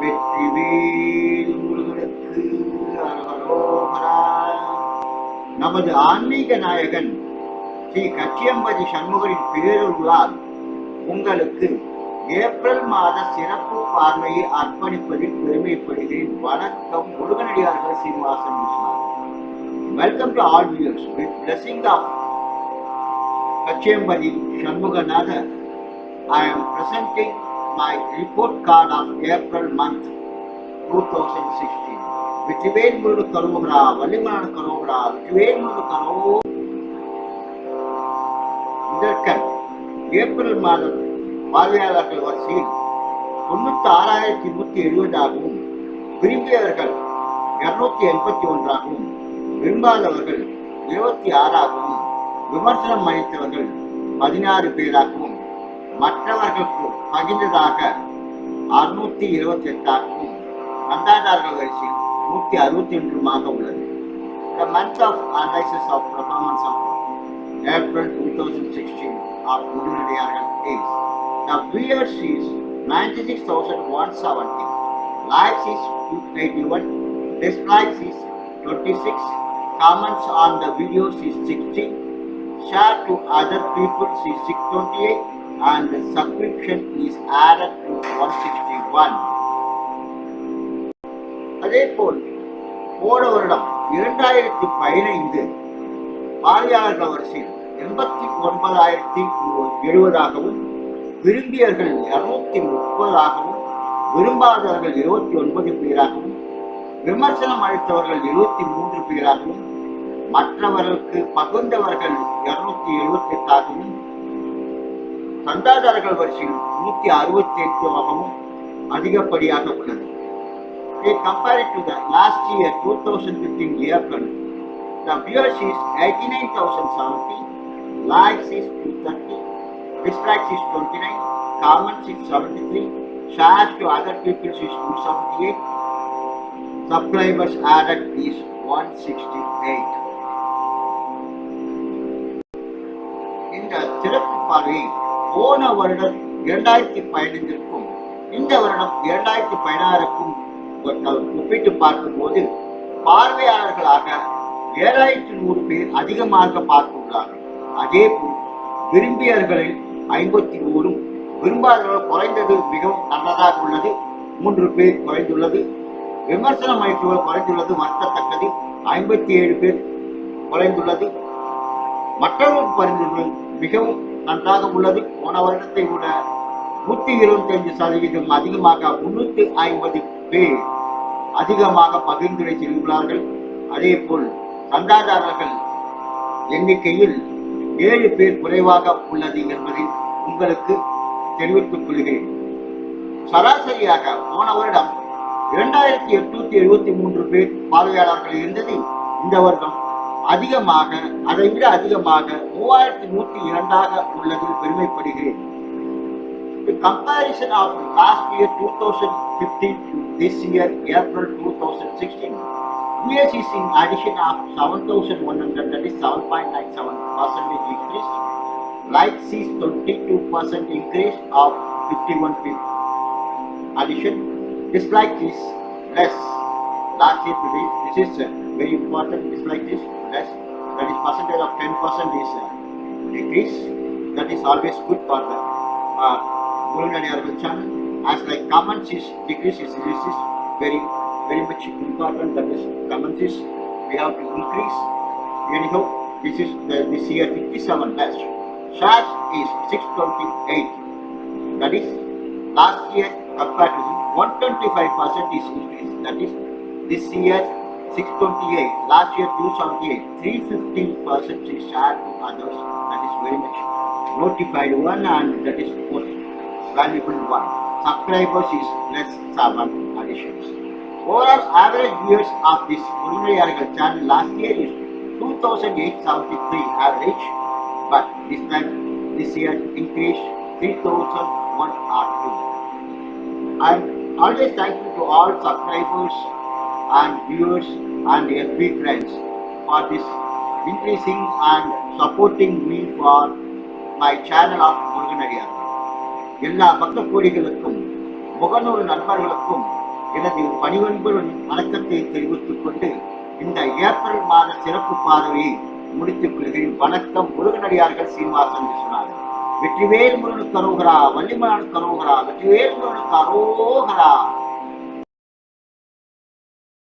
வெற்றிவேல் முருகனுக்கு நமது ஆன்மீக நாயகன் ஸ்ரீ கச்சியம்பதி சண்முகரின் பேரருளால் உங்களுக்கு ஏப்ரல் மாத சிறப்பு பார்வையை அர்ப்பணிப்பதில் பெருமைப்படுகிறேன். வணக்கம் முருகனடியார்கள் Srinivasan Viswanath welcome to all views with blessing of Kachiyampathi Shanmuganathar I am presenting my report card of April month 2016. வெற்றிவேல் முருடு கரோகரா வள்ளிமான கரோகரா வெற்றிவேல் முருடு கரோ இதற்கன் ஏப்ரல் மாதம் பார்வையாளர்கள் வரிசையில் தொண்ணூத்தி ஆறாயிரத்தி நூற்றி எழுபதாகவும் விரும்பியவர்கள் இருநூத்தி எண்பத்தி ஒன்றாகவும் விரும்பாதவர்கள் இருபத்தி ஆறாகவும் விமர்சனம் அளித்தவர்கள் பதினாறு பேராகவும் மற்றவர்களுக்கு பகிர்ந்ததாக அறுநூத்தி இருபத்தி எட்டாகவும் சந்தாதாரர்கள் வரிசையில் நூத்தி அறுபத்தி ஒன்றுமாக உள்ளது The month of analysis of performance of April 2016 of Mudunadiyaran is the viewers is 96,170, likes is 281, dislikes is 26, comments on the videos is 60, share to other people is 628 and the subscription is added to 161. அதேபோல் போன வருடம் இரண்டாயிரத்தி பதினைந்து பார்வையாளர்கள் வரிசையில் எண்பத்தி ஒன்பதாயிரத்தி எழுபதாகவும் விரும்பியர்கள் இருநூத்தி முப்பதாகவும் விரும்பாதவர்கள் இருபத்தி ஒன்பது பேராகவும் விமர்சனம் அளித்தவர்கள் இருபத்தி மூன்று பேராகவும் மற்றவர்களுக்கு பகிர்ந்தவர்கள் இருநூத்தி எழுபத்தி எட்டாகவும் சந்தாதாரர்கள் வரிசையில் நூத்தி அறுபத்தி எட்டாகவும் அதிகப்படியாக உள்ளது They compare it to the last year 2015 April, the viewers is 89,070, likes is 230, dislikes is 29, comments is 73, shares to other people is 278, subscribers added is 168. இந்த சிறப்பு பார்வை போன வருடம் இரண்டாயிரத்தி பதினைஞ்சிற்கும் இந்த வருடம் இரண்டாயிரத்தி பதினாறுக்கும் ஒப்பிட்டு பார்க்கும்போது பார்வையாளர்களாக ஏழாயிரத்தி நூறு பேர் அதிகமாக பார்த்துள்ளார்கள். அதே போல் விரும்பியர்களில் ஐம்பத்தி நூறும் விரும்பாதவர்கள் குறைந்தது மிகவும் நல்லதாக உள்ளது. மூன்று பேர் குறைந்துள்ளது. விமர்சனம் அளித்தவர்கள் குறைந்துள்ளது. வருத்தத்தக்கது. ஐம்பத்தி ஏழு பேர் குறைந்துள்ளது. மற்றவர்கள் பரிந்துள்ளது மிகவும் நன்றாக உள்ளது. போன வருடத்தை விட நூத்தி இருபத்தி அஞ்சு சதவீதம் அதிகமாக முன்னூத்தி ஐம்பது பேர் அதிகமாக பகிர்ந்துரை செல்கிறார்கள் அதே போல் சந்தாதாரர்கள் எண்ணிக்கையில் ஏழு பேர் குறைவாக உள்ளது என்பதை உங்களுக்கு தெரிவித்துக் கொள்கிறேன். சராசரியாக போன வருடம் இரண்டாயிரத்தி எட்நூத்தி எழுபத்தி மூன்று பேர் பார்வையாளர்கள் இருந்தது. இந்த வருடம் அதிகமாக அதை விட அதிகமாக மூவாயிரத்தி நூத்தி இரண்டாக உள்ளதில் பெருமைப்படுகிறேன் The comparison of last year 2015 to this year April 2016, US is in addition of 7,100 that is 7.97 percentage increase. Likes is 22 percent increase of 51 people. Addition, dislike is less. Last year this, this is uh, very important. Dislike is less. That is percentage of 10 percent is uh, decrease. That is always good for the uh, Gurunadiargal channel. As like common is decrease is this is very very much important. That is comments is we have to increase. Anyhow, this is the, this year 57 less. Shares is 628. That is last year compared to 125 percent is increase. That is this year 628. Last year 278. 315 percent is shared to others. That is very much notified one and that is most valuable one. Subscribers is less seven additions. Overall average viewers of this Urunayargal channel last year is 2873 average, but this time this year increased 3001 I am always thankful to all subscribers and viewers and FB friends for this increasing and supporting me for my channel of Muruganadiar. எல்லா பக்த கோடிகளுக்கும் முகநூல் நண்பர்களுக்கும் எனது பணிவன்புடன் வணக்கத்தை தெரிவித்துக் கொண்டு இந்த April மாத சிறப்பு பார்வையை முடித்துக் கொள்கிறேன். வணக்கம் முருகனடியார்கள் சீனிவாசன் விஸ்வநாதன் வெற்றிவேல் முருகனுக்கு அரோகரா வள்ளிமலானுக்கு அரோகரா வெற்றிவேல் முருகனுக்கு அரோகரா.